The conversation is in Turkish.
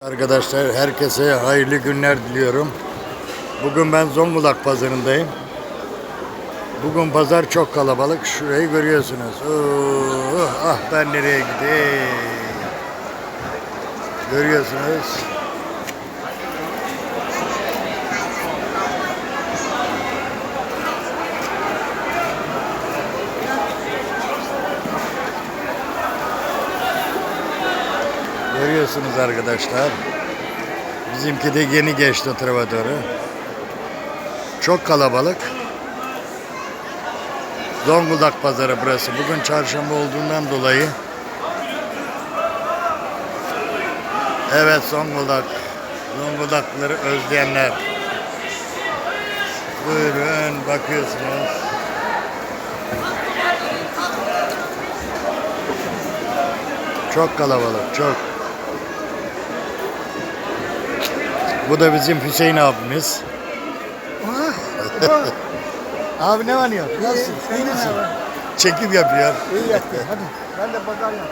Arkadaşlar herkese hayırlı günler diliyorum. Bugün ben Zonguldak pazarındayım. Bugün pazar çok kalabalık. Şurayı görüyorsunuz. Oh, ah ben nereye gideyim? Görüyorsunuz. Görüyorsunuz arkadaşlar. Bizimki de yeni geçti doğru. Çok kalabalık. Zonguldak pazarı burası. Bugün çarşamba olduğundan dolayı. Evet Zonguldak. Zonguldaklıları özleyenler. Buyurun bakıyorsunuz. Çok kalabalık, çok. Bu da bizim Hüseyin abimiz. Abi ne var ya? Nasılsın? İyi misin? Çekim yapıyor. İyi yaptın. Hadi. Ben de yap.